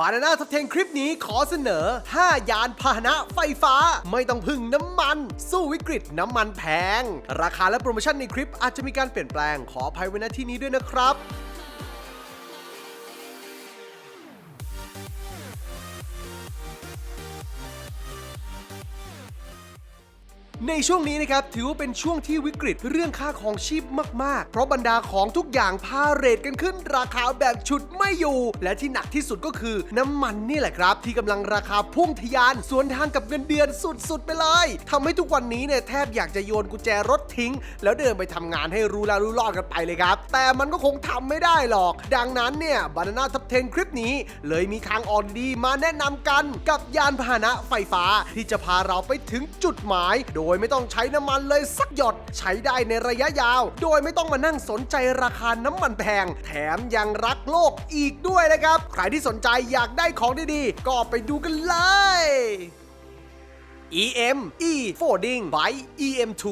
บานาน่าทับเทนคลิปนี้ขอเสนอ 5 ยานพาหนะไฟฟ้า ไม่ต้องพึ่งน้ำมัน สู้วิกฤตน้ำมันแพง ราคาและโปรโมชั่นในคลิปอาจจะมีการเปลี่ยนแปลงขออภัยไว้ณที่นี้ด้วยนะครับ ในช่วงนี้นะครับถือว่าเป็นช่วงที่วิกฤตเรื่องค่าของชีพมาก ๆ เพราะบรรดาของทุกอย่างพาเรทกันขึ้น ราคาแบบฉุดไม่อยู่ และที่หนักที่สุดก็คือน้ำมันนี่แหละครับ ที่กำลังราคาพุ่งทะยาน สวนทางกับเงินเดือนสุด ๆ ไปเลยทำให้ทุกวันนี้เนี่ยแทบอยากจะโยนกุญแจรถทิ้ง แล้วเดินไปทำงานให้รู้แล้วรู้รอดกันไปเลยครับ แต่มันก็คงทำไม่ได้หรอก ดังนั้นเนี่ยบานาน่าทับเทนคลิปนี้ เลยมีทางออกดีมาแนะนำกันกับยานพาหนะไฟฟ้าที่จะพาเราไปถึงจุดหมายโดยยไม่ต้องใช้น้ำมันเลยสักหยดใช้ได้ในระยะยาว โดยไม่ต้องมานั่งสนใจราคาน้ำมันแพง แถมยังรักโลกอีกด้วยนะครับ ใครที่สนใจอยากได้ของดีๆ ก็ไปดูกันเลย EM E Folding by EM2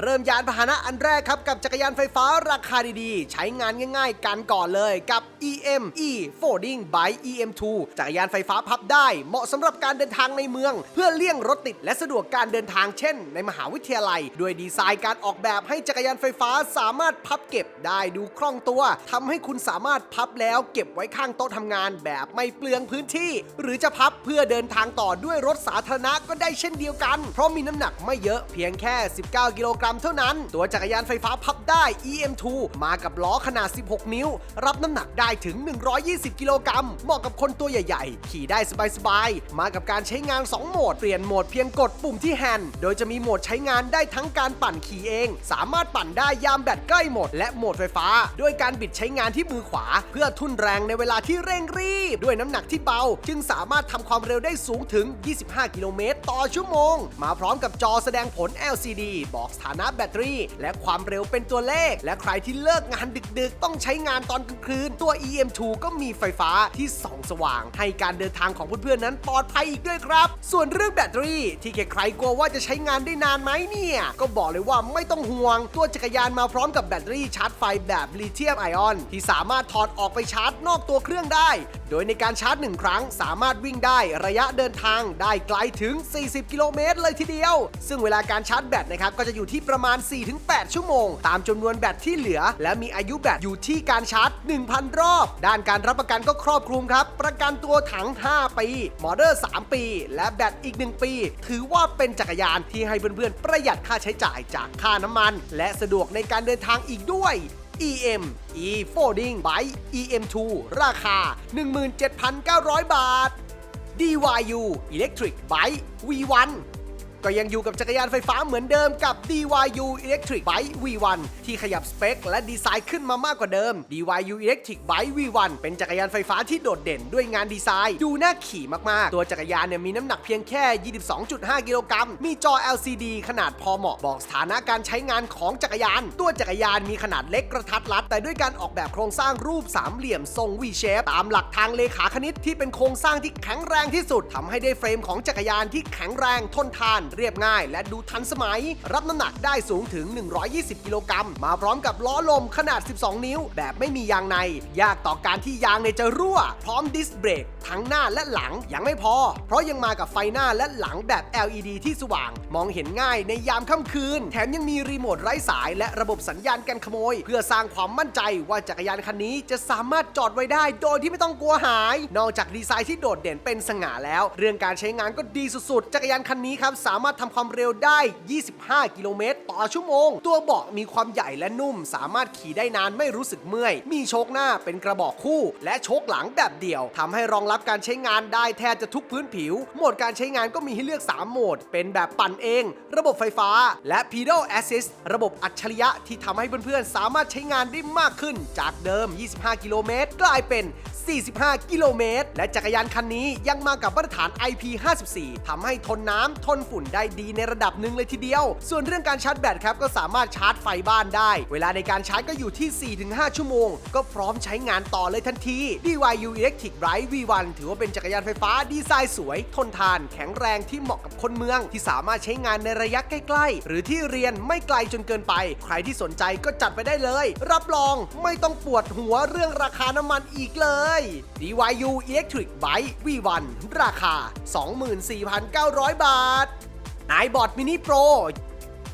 เริ่มยานพาหนะอันแรกครับ กับจักรยานไฟฟ้าราคาดีๆ ใช้งานง่ายๆ กันก่อนเลยกับ EM E Folding by EM2 จักรยานไฟฟ้าพับได้ เหมาะสำหรับการเดินทางในเมือง เพื่อเลี่ยงรถติดและสะดวกการเดินทางเช่น ในมหาวิทยาลัย ด้วยดีไซน์การออกแบบให้จักรยานไฟฟ้าสามารถพับเก็บได้ดูคล่องตัวทำให้คุณสามารถพับแล้วเก็บไว้ข้างโต๊ะทำงานแบบไม่เปลืองพื้นที่ หรือจะพับเพื่อเดินทางต่อด้วยรถสาธารณะก็ได้เช่นเดียวกัน เพราะมีน้ำหนักไม่เยอะเพียงแค่ 19 กิโลกรัมเท่านั้น ตัวจักรยานไฟฟ้าพับได้ EM2 มากับล้อขนาด 16 นิ้ว รับน้ำหนักได้ถึง 120 กิโลกรัม เหมาะกับคนตัวใหญ่ๆ ขี่ได้สบายๆ มากับการใช้งาน 2 โหมด เปลี่ยนโหมดเพียงกดปุ่มที่แฮนด์ โดยจะมีโหมดใช้งานได้ทั้งการปั่นขี่เอง สามารถปั่นได้ยามแบตใกล้หมด และโหมดไฟฟ้า ด้วยการบิดใช้งานที่มือขวา เพื่อทุ่นแรงในเวลาที่เร่งรีบ ด้วยน้ำหนักที่เบา จึงสามารถทำความเร็วได้สูงถึง 25 กิโลเมตร ต่อชั่วโมง มาพร้อมกับจอแสดงผล LCD บอกสถานนะแบตเตอรี่ และความเร็วเป็นตัวเลข และใครที่เลิกงานดึกๆ ต้องใช้งานตอนกลางคืน ตัว EM2 ก็มีไฟฟ้าที่ส่องสว่าง ให้การเดินทางของเพื่อนๆนั้นปลอดภัยอีกด้วยครับ ส่วนเรื่องแบตเตอรี่ที่ใครๆกลัวว่าจะใช้งานได้นานไหมเนี่ย ก็บอกเลยว่าไม่ต้องห่วง ตัวจักรยานมาพร้อมกับแบตเตอรี่ชาร์จไฟแบบลิเธียมไอออนที่สามารถถอดออกไปชาร์จนอกตัวเครื่องได้ โดยในการชาร์จหนึ่งครั้งสามารถวิ่งได้ระยะเดินทางได้ไกลถึง 40 กิโลเมตรเลยทีเดียว ซึ่งเวลาการชาร์จแบตนะครับก็จะอยู่ที่ประมาณ 4-8 ชั่วโมง ตามจำนวนแบตที่เหลือ และมีอายุแบตอยู่ที่การชาร์จ 1,000 รอบ ด้านการรับประกันก็ครอบคลุมครับ ประกันตัวถัง 5 ปี มอเตอร์ 3 ปี และแบตอีก 1 ปี ถือว่าเป็นจักรยานที่ให้เพื่อนๆประหยัดค่าใช้จ่ายจากค่าน้ำมัน และสะดวกในการเดินทางอีกด้วย EM E Folding by EM2 ราคา 17,900 บาท DYU Electric Bike V1 ก็ยังอยู่กับจักรยานไฟฟ้าเหมือนเดิมกับ DYU Electric Bike V1 ที่ขยับสเปคและดีไซน์ขึ้นมามากกว่าเดิม DYU Electric Bike V1 เป็นจักรยานไฟฟ้าที่โดดเด่นด้วยงานดีไซน์ ดูน่าขี่มากๆ ตัวจักรยานเนี่ยมีน้ำหนักเพียงแค่ 22.5 กิโลกรัม มีจอ LCD ขนาดพอเหมาะบอกสถานะการใช้งานของจักรยาน ตัวจักรยานมีขนาดเล็กกระทัดรัด แต่ด้วยการออกแบบโครงสร้างรูปสามเหลี่ยมทรง V shape ตามหลักทางเลขาคณิตที่เป็นโครงสร้างที่แข็งแรงที่สุดทำให้ได้เฟรมของจักรยานที่แข็งแรงทนทานเรียบง่าย และดูทันสมัย รับน้ำหนักได้สูงถึง 120 กิโลกรัม มาพร้อมกับล้อลมขนาด 12 นิ้ว แบบไม่มียางใน ยากต่อการที่ยางในจะรั่ว พร้อมดิสเบรก ทั้งหน้าและหลังยังไม่พอ เพราะยังมากับไฟหน้าและหลังแบบ LED ที่สว่าง มองเห็นง่ายในยามค่ำคืน แถมยังมีรีโมทไร้สายและระบบสัญญาณกันขโมย เพื่อสร้างความมั่นใจว่าจักรยานคันนี้จะสามารถจอดไว้ได้โดยที่ไม่ต้องกลัวหาย นอกจากดีไซน์ที่โดดเด่นเป็นสง่าแล้ว เรื่องการใช้งานก็ดีสุดๆ จักรยานคันนี้ครับสามารถทำความเร็วได้ 25 กิโลเมตร ต่อชั่วโมง ตัวเบาะมีความใหญ่และนุ่ม สามารถขี่ได้นานไม่รู้สึกเมื่อย มีโชคหน้าเป็นกระบอกคู่ และโชคหลังแบบเดี่ยวทำให้รองรับการใช้งานได้แทบจะทุกพื้นผิว โหมดการใช้งานก็มีให้เลือก 3 โหมด เป็นแบบปั่นเอง ระบบไฟฟ้า และ pedal assist ระบบอัจฉริยะที่ทำให้เพื่อนๆ สามารถใช้งานได้มากขึ้น จากเดิม 25 กิโลเมตร กลายเป็น 45 กิโลเมตร และจักรยานคันนี้ยังมากับมาตรฐาน IP54 ทำให้ทนน้ำทนฝุ่นได้ดีในระดับหนึ่งเลยทีเดียว ส่วนเรื่องการชาร์จแบตครับก็สามารถชาร์จไฟบ้านได้ เวลาในการชาร์จก็อยู่ที่ 4-5 ชั่วโมง ก็พร้อมใช้งานต่อเลยทันที BYU Electric Ride V1 ถือว่าเป็นจักรยานไฟฟ้าดีไซน์สวย ทนทาน แข็งแรงที่เหมาะกับคนเมือง ที่สามารถใช้งานในระยะใกล้ ๆ หรือที่เรียนไม่ไกลจนเกินไป ใครที่สนใจก็จัดไปได้เลย รับรองไม่ต้องปวดหัวเรื่องราคาน้ำมันอีกเลย DYU Electric Bike V1 ราคา 24,900 บาทนายบอดมินิโปร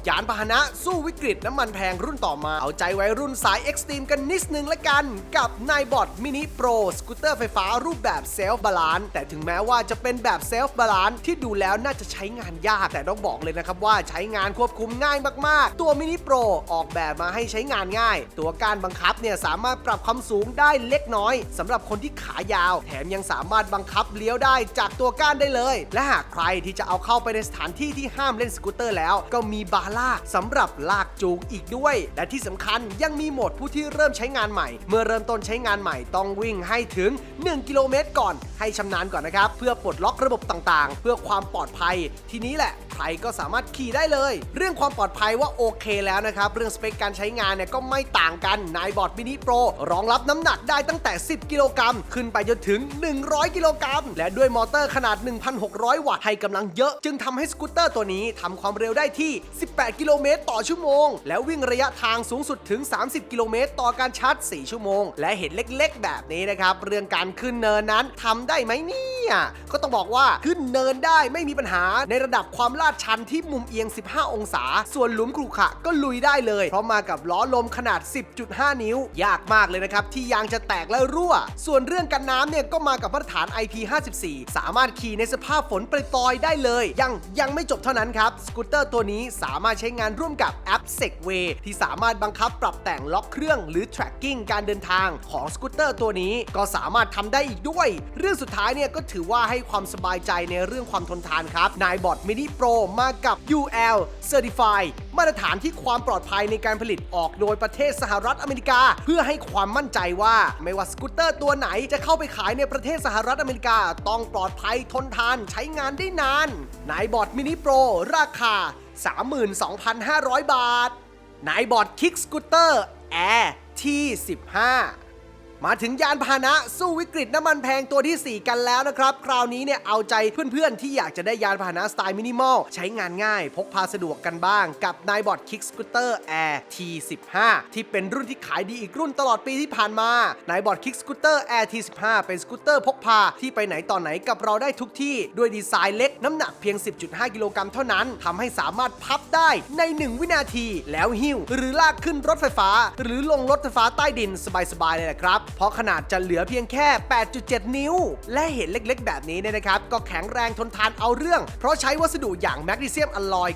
ยานพาหนะสู้วิกฤตน้ำมันแพงรุ่นต่อมา เอาใจวัยรุ่นสายเอ็กซ์ตรีมกันนิดนึงละกัน กับนายบอดมินิโปรสกูตเตอร์ไฟฟ้ารูปแบบเซลฟ์บาลานแต่ถึงแม้ว่าจะเป็นแบบเซลฟ์บาลานที่ดูแล้วน่าจะใช้งานยากแต่ต้องบอกเลยนะครับว่าใช้งานควบคุมง่ายมากๆ ตัวมินิโปรออกแบบมาให้ใช้งานง่าย ตัวการบังคับเนี่ยสามารถปรับความสูงได้เล็กน้อยสำหรับคนที่ขายาว แถมยังสามารถบังคับเลี้ยวได้จากตัวก้านได้เลย และหากใครที่จะเอาเข้าไปในสถานที่ที่ห้ามเล่นสกูตเตอร์แล้วก็มีบาร์ลากสำหรับลากจูงอีกด้วย และที่สำคัญยังมีโหมดผู้ที่เริ่มใช้งานใหม่ เมื่อเริ่มต้นใช้งานใหม่ต้องวิ่งให้ถึง 1 กิโลเมตรก่อน ให้ชำนาญก่อนนะครับ เพื่อปลดล็อกระบบต่างๆ เพื่อความปลอดภัย ทีนี้แหละใครก็สามารถขี่ได้เลย เรื่องความปลอดภัยว่าโอเคแล้วนะครับ เรื่องสเปคการใช้งานเนี่ยก็ไม่ต่างกันนายบอดมินิโปรรองรับน้ำหนักได้ตั้งแต่ 10 กิโลกรัมขึ้นไปจนถึง 100 กิโลกรัมและด้วยมอเตอร์ขนาด 1,600 วัตต์ให้กำลังเยอะ จึงทำให้สกูตเตอร์ตัวนี้ทำความเร็วได้ที่18 กิโลเมตรต่อชั่วโมง แล้ววิ่งระยะทางสูงสุดถึง 30 กิโลเมตรต่อการชาร์จ 4 ชั่วโมง และเห็นเล็กๆ แบบนี้นะครับ เรื่องการขึ้นเนินนั้นทำได้ไหมเนี่ยก็ต้องบอกว่าขึ้นเนินได้ไม่มีปัญหาในระดับความลาดชันที่มุมเอียง 15 องศา ส่วนหลุมขรุขระก็ลุยได้เลย เพราะมากับล้อลมขนาด 10.5 นิ้ว ยากมากเลยนะครับ ที่ยางจะแตกและรั่ว ส่วนเรื่องกันน้ำเนี่ยก็มากับมาตรฐาน IP54 สามารถขี่ในสภาพฝนปรอยได้เลย ยังยังไม่จบเท่านั้นครับ สกูตเตอร์ตัวนี้สามารถใช้งานร่วมกับแอป Segway ที่สามารถบังคับปรับแต่งล็อกเครื่องหรือ tracking การเดินทางของสกูตเตอร์ตัวนี้ ก็สามารถทำได้อีกด้วย เรื่องสุดท้ายเนี่ยก็ถือว่าให้ความสบายใจในเรื่องความทนทานครับนายบอดมินิโปรมากับ UL Certified มาตรฐานที่ความปลอดภัยในการผลิตออกโดยประเทศสหรัฐอเมริกา เพื่อให้ความมั่นใจว่าไม่ว่าสกูตเตอร์ตัวไหนจะเข้าไปขายในประเทศสหรัฐอเมริกา ต้องปลอดภัยทนทานใช้งานได้นานนายบอดมินิโปรราคา 32,500 บาทนายบอร์ดคิกสกูตเตอร์แอร์ที่15 มาถึงยานพาหนะสู้วิกฤตน้ำมันแพงตัวที่ 4 กันแล้วนะครับ คราวนี้เนี่ยเอาใจเพื่อนๆ ที่อยากจะได้ยานพาหนะสไตล์มินิมอล ใช้งานง่ายพกพาสะดวกกันบ้างกับนายบอร์ดคิกสกูตเตอร์แอร์ T15 ที่เป็นรุ่นที่ขายดีอีกรุ่นตลอดปีที่ผ่านมานายบอร์ดคิกสกูตเตอร์แอร์ T15 เป็นสกูตเตอร์พกพาที่ไปไหนต่อไหนกับเราได้ทุกที่ ด้วยดีไซน์เล็กน้ำหนักเพียง 10.5 กิโลกรัมเท่านั้นทำให้สามารถพับได้ใน 1 วินาที แล้วหิ้วหรือลากขึ้นรถไฟฟ้า หรือลงรถไฟฟ้าใต้ดินสบายๆเลยแหละครับเพราะขนาดจะเหลือเพียงแค่ 8.7 นิ้ว และเห็นเล็กๆ แบบนี้เนี่ยนะครับ ก็แข็งแรงทนทานเอาเรื่อง เพราะใช้วัสดุอย่างแมกนีเซียมอลลอย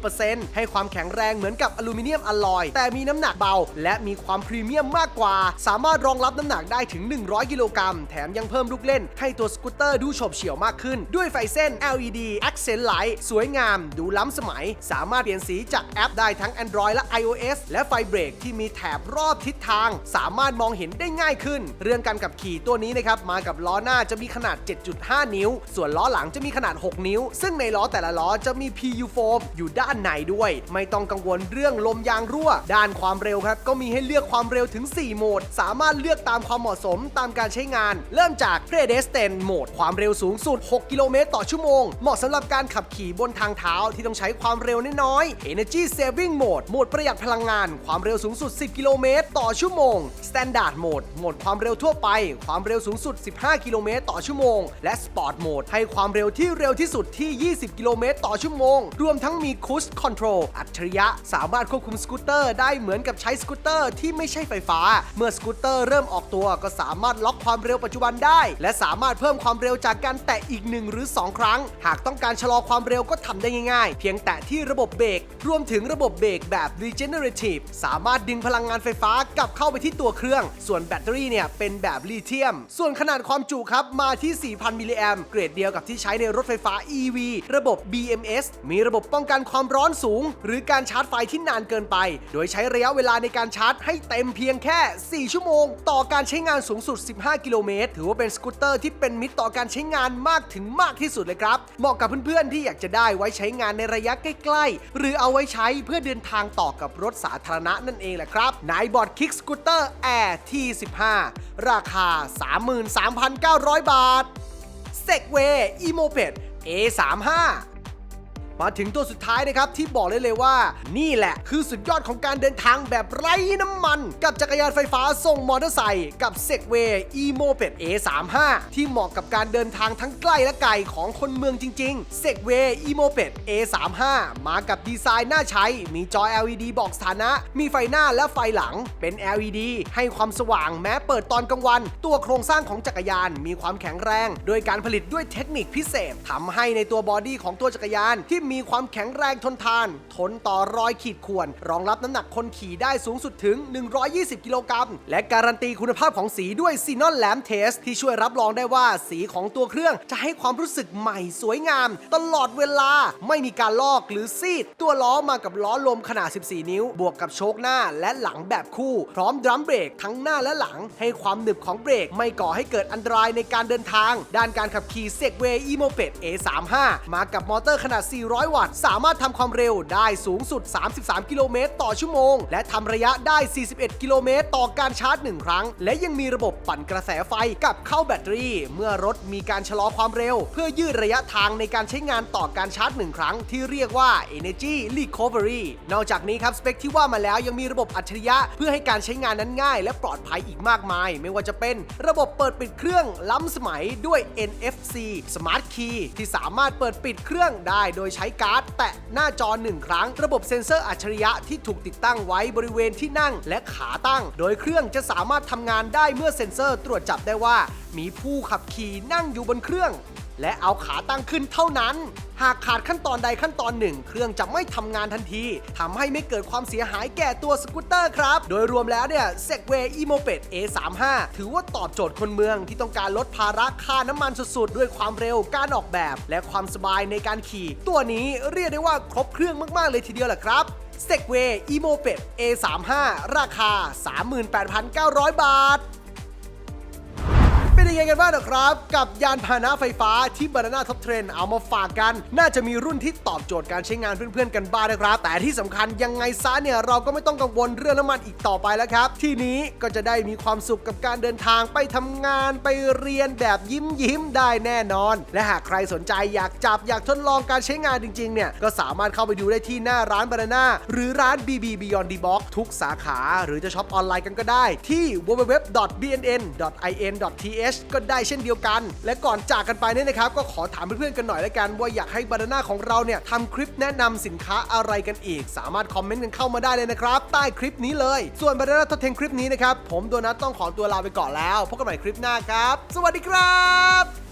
90%ให้ความแข็งแรงเหมือนกับอลูมิเนียมอลลอย แต่มีน้ำหนักเบา และมีความพรีเมียมมากกว่า สามารถรองรับน้ำหนักได้ถึง 100 กิโลกรัม แถมยังเพิ่มลูกเล่น ให้ตัวสกูตเตอร์ดูโฉบเฉี่ยวมากขึ้น ด้วยไฟเส้น LED Accent Light สวยงาม ดูล้ำสมัย สามารถเปลี่ยนสีจากแอปได้ทั้ง Android และ iOS และไฟเบรกที่มีแถบรอบทิศทาง สามารถมองเห็นได้ง่ายขึ้น เรื่องการขับขี่ตัวนี้นะครับมากับล้อหน้าจะมีขนาด 7.5 นิ้ว ส่วนล้อหลังจะมีขนาด 6 นิ้ว ซึ่งในล้อแต่ละล้อจะมี PU foam อยู่ด้านในด้วย ไม่ต้องกังวลเรื่องลมยางรั่ว ด้านความเร็วครับก็มีให้เลือกความเร็วถึง 4 โหมด สามารถเลือกตามความเหมาะสมตามการใช้งาน เริ่มจาก Pedestrian Mode ความเร็วสูงสุด 6 กิโลเมตรต่อชั่วโมง เหมาะสำหรับการขับขี่บนทางเท้าที่ต้องใช้ความเร็วน้อยๆ Energy Saving Mode โหมดประหยัดพลังงาน ความเร็วสูงสุด 10 กิโลเมตรต่อชั่วโมง Standard Mode โหมดความเร็วทั่วไป ความเร็วสูงสุด 15 กิโลเมตรต่อชั่วโมง และ Sport Mode ให้ความเร็วที่เร็วที่สุดที่ 20 กิโลเมตรต่อชั่วโมง รวมทั้งมี Cruise Control อัจฉริยะ สามารถควบคุมสกูตเตอร์ได้เหมือนกับใช้สกูตเตอร์ที่ไม่ใช่ไฟฟ้า เมื่อสกูตเตอร์เริ่มออกตัวก็สามารถล็อกความเร็วปัจจุบันได้ และสามารถเพิ่มความเร็วจากการแตะอีก 1 หรือ 2 ครั้ง หากต้องการชะลอความเร็วก็ทำได้ง่ายๆ เพียงแตะที่ระบบเบรกรวมถึงระบบเบรกแบบ regenerative สามารถดึงพลังงานไฟฟ้ากลับเข้าไปที่ตัวเครื่อง ส่วนแบตเตอรี่เนี่ยเป็นแบบลิเธียม ส่วนขนาดความจุครับมาที่ 4,000 มิลลิแอมเกรดเดียวกับที่ใช้ในรถไฟฟ้า EV ระบบ BMS มีระบบป้องกันความร้อนสูง หรือการชาร์จไฟที่นานเกินไป โดยใช้ระยะเวลาในการชาร์จให้เต็มเพียงแค่ 4 ชั่วโมง ต่อการใช้งานสูงสุด 15 กิโลเมตร ถือว่าเป็นสกูตเตอร์ที่เป็นมิตรต่อการใช้งานมากถึงมากที่สุดเลยครับ เหมาะกับเพื่อนๆที่อยากจะได้ไว้ใช้งานในระยะใกล้ๆ หรือเอาไว้ใช้เพื่อเดินทางต่อกับรถสาธารณะนั่นเองแหละครับนายบอร์ดคิกสกูตเตอร์แอ25 ราคา 33,900 บาทเซกเวอีโมเพด A35 มาถึงตัวสุดท้ายนะครับที่บอกเลยเลยว่า นี่แหละคือสุดยอดของการเดินทางแบบไร้น้ำมัน กับจักรยานไฟฟ้าทรงมอเตอร์ไซค์กับ Segway e-moped A35 ที่เหมาะกับการเดินทางทั้งใกล้และไกลของคนเมืองจริงๆ Segway e-moped A35 มากับดีไซน์น่าใช้ มีจอ LED บอกสถานะ มีไฟหน้าและไฟหลังเป็น LED ให้ความสว่างแม้เปิดตอนกลางวัน ตัวโครงสร้างของจักรยานมีความแข็งแรง โดยการผลิตด้วยเทคนิคพิเศษทำให้ในตัวบอดี้ของตัวจักรยานที่มีีความแข็งแรงทนทาน ทนต่อรอยขีดข่วน รองรับน้ำหนักคนขี่ได้สูงสุดถึง 120 กิโลกรัม และการันตีคุณภาพของสีด้วยซีนอนแลมเทส ที่ช่วยรับรองได้ว่าสีของตัวเครื่องจะให้ความรู้สึกใหม่สวยงาม ตลอดเวลาไม่มีการลอกหรือซีด ตัวล้อมากับล้อลมขนาด 14 นิ้ว บวกกับโชคหน้าและหลังแบบคู่ พร้อมดรัมเบรกทั้งหน้าและหลัง ให้ความหนึบของเบรกไม่ก่อให้เกิดอันตรายในการเดินทาง ด้านการขับขี่ Segway e-moped A35 มากับมอเตอร์ขนาด400 วัตต์ สามารถทำความเร็วได้สูงสุด 33 กิโลเมตรต่อชั่วโมง และทำระยะได้ 41 กิโลเมตร ต่อการชาร์จ 1 ครั้ง และยังมีระบบปั่นกระแสไฟกับเข้าแบตเตอรี่ เมื่อรถมีการชะลอความเร็ว เพื่อยืดระยะทางในการใช้งานต่อการชาร์จ 1 ครั้ง ที่เรียกว่า Energy Recovery นอกจากนี้ครับสเปคที่ว่ามาแล้วยังมีระบบอัจฉริยะ เพื่อให้การใช้งานนั้นง่าย และปลอดภัยอีกมากมาย ไม่ว่าจะเป็นระบบเปิดปิดเครื่องล้ำสมัยด้วย NFC Smart Key ที่สามารถเปิดปิดเครื่องได้โดยใช้ช้การ์ด แตะหน้าจอหนึ่งครั้ง ระบบเซ็นเซอร์อัจฉริยะที่ถูกติดตั้งไว้บริเวณที่นั่งและขาตั้ง โดยเครื่องจะสามารถทำงานได้เมื่อเซ็นเซอร์ตรวจจับได้ว่า มีผู้ขับขี่นั่งอยู่บนเครื่อง และเอาขาตั้งขึ้นเท่านั้น หากขาดขั้นตอนใดขั้นตอนหนึ่ง เครื่องจะไม่ทำงานทันทีทำให้ไม่เกิดความเสียหายแก่ตัวสกูตเตอร์ครับ โดยรวมแล้วเนี่ย Segway e-moped A35 ถือว่าตอบโจทย์คนเมืองที่ต้องการลดภาระค่าน้ำมันสุดๆ ด้วยความเร็วการออกแบบ และความสบายในการขี่ ตัวนี้เรียกได้ว่าครบเครื่องมากๆเลยทีเดียวแหละครับ Segway e-moped A35 ราคา 38,900 บาท เป็นยังไงกันบ้างนะครับ กับยานพาหนะไฟฟ้าที่ Banana Top Trend เอามาฝากกัน น่าจะมีรุ่นที่ตอบโจทย์การใช้งานเพื่อนๆกันบ้างนะครับ แต่ที่สำคัญยังไงซะเนี่ยเราก็ไม่ต้องกังวลเรื่องน้ำมันอีกต่อไปแล้วครับ ที่นี้ก็จะได้มีความสุขกับการเดินทางไปทำงานไปเรียนแบบยิ้มยิ้มๆได้แน่นอน และหากใครสนใจอยากจับอยากทดลองการใช้งานจริงๆเนี่ยก็สามารถเข้าไปดูได้ที่หน้าร้าน Banana หรือร้าน BB Beyond the Box ทุกสาขา หรือจะช็อปออนไลน์กันก็ได้ที่ www.bnn.in.th ก็ได้เช่นเดียวกัน และก่อนจากกันไปเนี่ยนะครับ ก็ขอถามเพื่อนๆกันหน่อยละกัน ว่าอยากให้บานาน่าของเราเนี่ยทำคลิปแนะนำสินค้าอะไรกันอีก สามารถคอมเมนต์กันเข้ามาได้เลยนะครับ ใต้คลิปนี้เลย ส่วนบานาน่าทดเทนคลิปนี้นะครับผมโดนัทต้องขอตัวลาไปก่อนแล้วพบกันใหม่คลิปหน้าครับ สวัสดีครับ